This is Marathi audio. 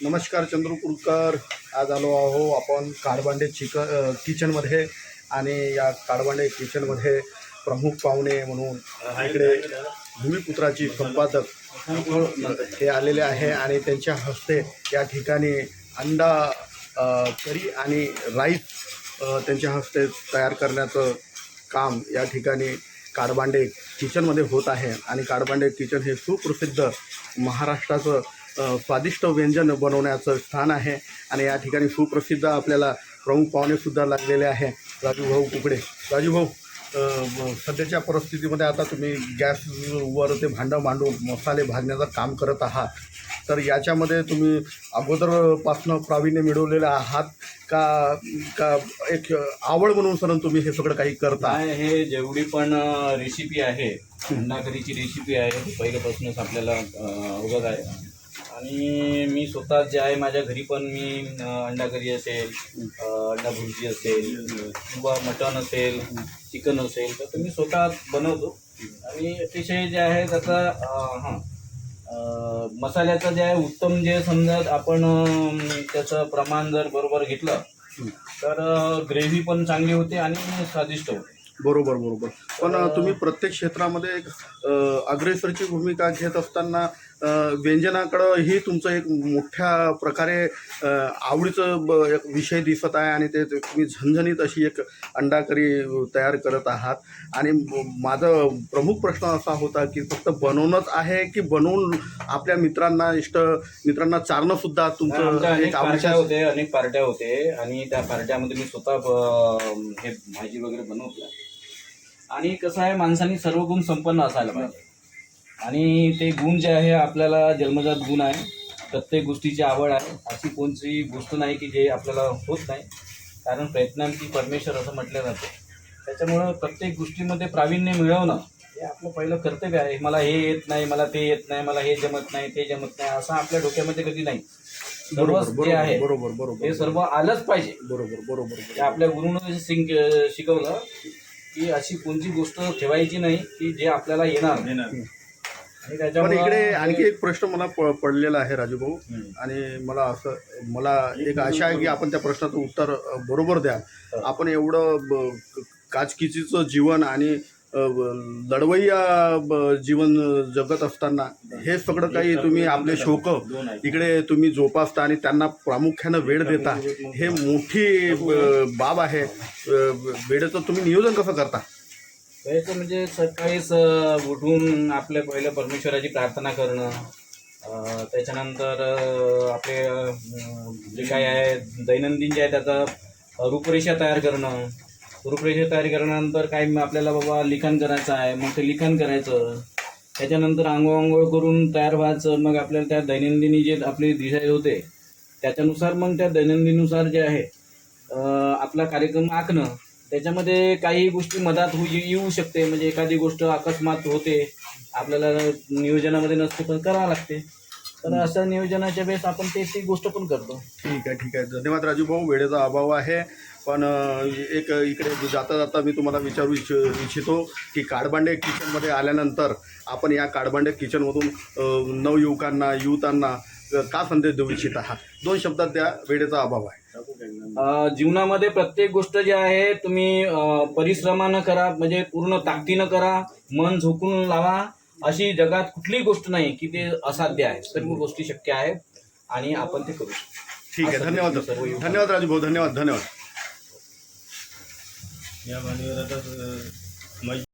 नमस्कार चंद्रपूरकर आज आलो आहो आपण काडबांडे चिक किचनमध्ये आणि या काडबांडे किचनमध्ये प्रमुख पाहुणे म्हणून इकडे भूमिपुत्राची संपादक हे आलेले आहे आणि त्यांच्या हस्ते या ठिकाणी अंडा करी आणि राईस त्यांच्या हस्ते तयार करण्याचं काम या ठिकाणी काडबांडे किचनमध्ये होत आहे. आणि काडबांडे किचन हे सुप्रसिद्ध महाराष्ट्राचं स्वादिष्ट व्यंजन बनवण्याचं स्थान आहे आणि या ठिकाणी सुप्रसिद्ध आपल्याला प्रमुख पाहुणेसुद्धा लागलेले आहे. राजूभाऊ कुकडे. राजूभाऊ सध्याच्या परिस्थितीमध्ये आता तुम्ही गॅसवर ते भांडं मांडून मसाले भाजण्याचं काम करत आहात. तर याच्यामध्ये तुम्ही अगोदरपासनं प्रावीण्य मिळवलेलं आहात का का एक आवड म्हणून सर तुम्ही हे सगळं काही करता? हे जेवढी पण रेसिपी आहे अंडाकरीची रेसिपी आहे पहिल्यापासूनच आपल्याला अवगत आहे. आणि मी स्वतः जे आहे माझ्या घरी पण मी अंडा करी असेल अंडा भुर्जी असेल किंवा मटण असेल चिकन असेल तर ते मी स्वतः बनवतो. आणि अतिशय जे आहे त्याचा हां मसाल्याचं जे आहे उत्तम जे समजा आपण त्याचं प्रमाण जर बरोबर घेतलं तर ग्रेव्ही पण चांगली होते आणि स्वादिष्ट होते. बरोबर बरोबर. पण तुम्ही प्रत्येक क्षेत्रामध्ये एक अग्रेसरची भूमिका घेत असताना व्यंजनाकडं ही तुमचं एक मोठ्या प्रकारे आवडीचं ब एक विषय दिसत आहे आणि ते तुम्ही झणझणीत अशी एक अंडा करी तयार करत आहात. आणि माझं प्रमुख प्रश्न असा होता की फक्त बनवणंच आहे की बनवून आपल्या मित्रांना इष्ट मित्रांना चारणंसुद्धा तुमचं एक होते अनेक पार्ट्या होते. आणि त्या पार्ट्यामध्ये मी स्वतः हे भाजी वगैरे बनवतो आणि कसं आहे माणसाने सर्व गुण संपन्न असायला पाहिजे. आणि ते गुण जे आहे आपल्याला जन्मजात गुण आहे. प्रत्येक गोष्टीची आवड आहे. अशी कोणती गोष्ट नाही की जे आपल्याला होत नाही. कारण प्रयत्नांची परमेश्वर असं म्हटलं जातं. त्याच्यामुळं प्रत्येक गोष्टीमध्ये प्रावीण्य मिळवणं हे आपलं पहिलं कर्तव्य आहे. मला हे येत नाही मला ते येत नाही मला हे जमत नाही ते जमत नाही असं आपल्या डोक्यामध्ये कधी नाही. सर्वच जे आहे बरोबर बरोबर हे सर्व आलंच पाहिजे. बरोबर बरोबर आपल्या गुरुनं शिकवलं की अशी कोणती गोष्ट ठेवायची नाही की जे आपल्याला येणार. आणि पण त्याच्यामुळे इकडे आणखी एक प्रश्न मला प- पडलेला आहे राजूभाऊ हम्म. आणि मला असं मला एक आशा आहे की आपण त्या प्रश्नाचं उत्तर अ, बरोबर द्या हो. आपण एवढं ब- काचकिचीचं जीवन आणि लढवय्या ब- जीवन जगत असताना हे सगळं काही तुम्ही आपले शोक. इकडे तुम्ही जोपासता आणि त्यांना प्रामुख्यानं वेळ देता. हे मोठी ब- बाब आहे. वेळेचं तुम्ही नियोजन कसं करता? त्याचं म्हणजे सकाळीच उठून आपल्या पहिलं परमेश्वराची प्रार्थना करणं त्याच्यानंतर आपले जे काय आहे दैनंदिन जे आहे त्याचा रूपरेषा तयार करणं रूपरेषा तयार केल्यानंतर काय आपल्याला बाबा लिखाण करायचं आहे मग ते लिखाण करायचं. त्याच्यानंतर आंघोळ आंघोळ करून तयार व्हायचं मग आपल्याला त्या दैनंदिनी जे आपली दिशा होते त्याच्यानुसार मग त्या दैनंदिनुसार जे आहे आपला कार्यक्रम आखणं त्याच्यामध्ये काही गोष्टी मधात होऊ येऊ शकते. म्हणजे एखादी गोष्ट अकस्मात होते आपल्याला नियोजनामध्ये नसते पण करावं लागते. तर अशा नियोजनाच्या वेळेस आपण ते ती गोष्ट पण करतो. ठीक आहे ठीक आहे. धन्यवाद राजू भाऊ वेळेचा अभाव आहे. पण एक इकडे जाता जाता मी तुम्हाला विचारू इच्छ इच्छितो की काडबांडे किचनमध्ये आल्यानंतर आपण या काडबांडे किचनमधून नवयुवकांना युवतांना का संदेश देऊ इच्छित आहात? दोन शब्दात त्या वेळेचा अभाव आहे. जीवनामध्ये प्रत्येक गोष्ट जी आहे तुम्ही परिश्रमानं करा म्हणजे पूर्ण ताकदीनं करा मन झोकून लावा अशी जगात कुठलीही गोष्ट नाही की ते असाध्य आहे. सर्व गोष्टी शक्य आहेत आणि आपण ते करू ठीक आहे. धन्यवाद. युवकांना. धन्यवाद राजू भाऊ धन्यवाद. धन्यवाद. या मान्यवर आता